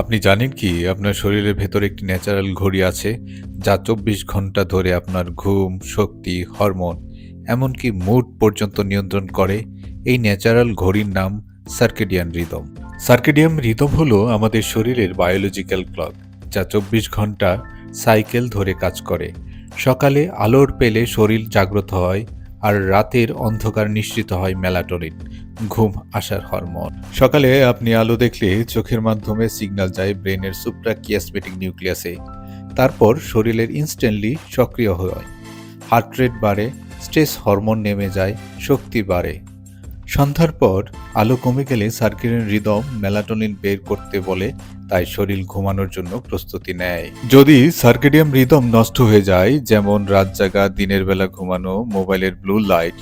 আপনি জানেন কি, আপনার শরীরের ভেতরে একটি ন্যাচারাল ঘড়ি আছে, যা চব্বিশ ঘণ্টা ধরে আপনার ঘুম, শক্তি, হরমোন, এমনকি মুড পর্যন্ত নিয়ন্ত্রণ করে। এই ন্যাচারাল ঘড়ির নাম সার্কেডিয়ান রিদম সার্কেডিয়াম রিদম হলো আমাদের শরীরের বায়োলজিক্যাল ক্লক যা চব্বিশ ঘণ্টা সাইকেল ধরে কাজ করে। সকালে আলোর পেলে শরীর জাগ্রত হয় আর রাতের অন্ধকার নিশ্চিত হয় মেলাটোনিন, ঘুম আসার হরমোন। সকালে আপনি আলো দেখলে চোখের মাধ্যমে সিগন্যাল যায় ব্রেনের সুপ্রাকিয়াসমেটিক নিউক্লিয়াসে। তারপর শরীরের ইনস্ট্যান্টলি সক্রিয় হয়। হার্ট রেট বাড়ে, স্ট্রেস হরমোন নেমে যায়, শক্তি বাড়ে। সন্ধ্যার পর আলো কমে গেলে সার্কিটের রিদম মেলাটোনিন বের করতে বলে, তাই শরীর ঘুমানোর জন্য প্রস্তুতি নেয়। যদি সার্কেডিয়াম রিদম নষ্ট হয়ে যায়, যেমন রাত জাগা, দিনের বেলা ঘুমানো, মোবাইলের ব্লু লাইট,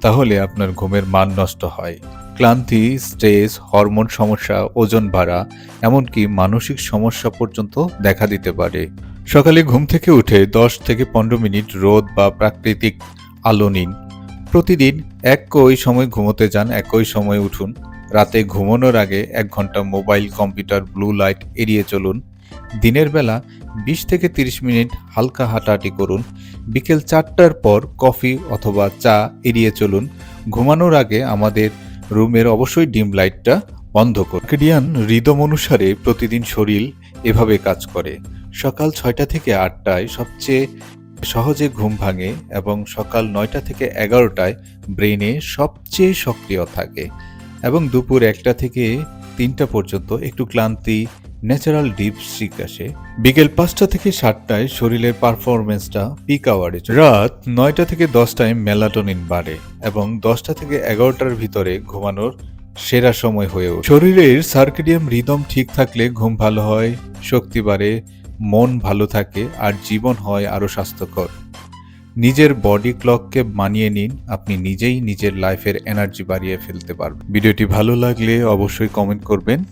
তাহলে আপনার ঘুমের মান নষ্ট হয়। ক্লান্তি, স্ট্রেস, হরমোন সমস্যা, ওজন বাড়া, এমনকি মানসিক সমস্যা পর্যন্ত দেখা দিতে পারে। সকালে ঘুম থেকে উঠে দশ থেকে পনেরো মিনিট রোদ বা প্রাকৃতিক আলো নিন। প্রতিদিন একই সময় ঘুমোতে যান, একই সময় উঠুন। রাতে ঘুমানোর আগে এক ঘণ্টা মোবাইল, কম্পিউটার, ব্লু লাইট এড়িয়ে চলুন। দিনের বেলা বিশ থেকে তিরিশ মিনিট হালকা হাঁটাহাঁটি করুন। বিকেল চারটার পর কফি অথবা চা এড়িয়ে চলুন। ঘুমানোর আগে আমাদের রুমের অবশ্যই ডিম লাইটটা বন্ধ করুন। কেডিয়ান রিদম অনুসারে প্রতিদিন শরীর এভাবে কাজ করে। সকাল ছয়টা থেকে আটটায় সবচেয়ে সহজে ঘুম ভাঙে এবং সকাল নয়টা থেকে এগারোটায় ব্রেনে সবচেয়ে সক্রিয় থাকে এবং দুপুর একটা থেকে তিনটা পর্যন্ত একটু ক্লান্তি ন্যাচারাল ডিপ স্লিপ আসে। বিকেল পাঁচটা থেকে সাতটায় শরীরের পারফরমেন্সটা পিক আওয়ারে রাত নয়টা থেকে দশটায় মেলাটোনিন বাড়ে এবং দশটা থেকে এগারোটার ভিতরে ঘুমানোর সেরা সময় হয়ে ওঠে। শরীরের সার্কেডিয়াম রিদম ঠিক থাকলে ঘুম ভালো হয়, শক্তি বাড়ে মন ভালো থাকে আর জীবন হয় আরও স্বাস্থ্যকর। নিজের বডি ক্লককে মানিয়ে নিন, আপনি নিজেই নিজের লাইফের এনার্জি বাড়িয়ে ফেলতে পারবেন। ভিডিওটি ভালো লাগলে অবশ্যই কমেন্ট করবেন।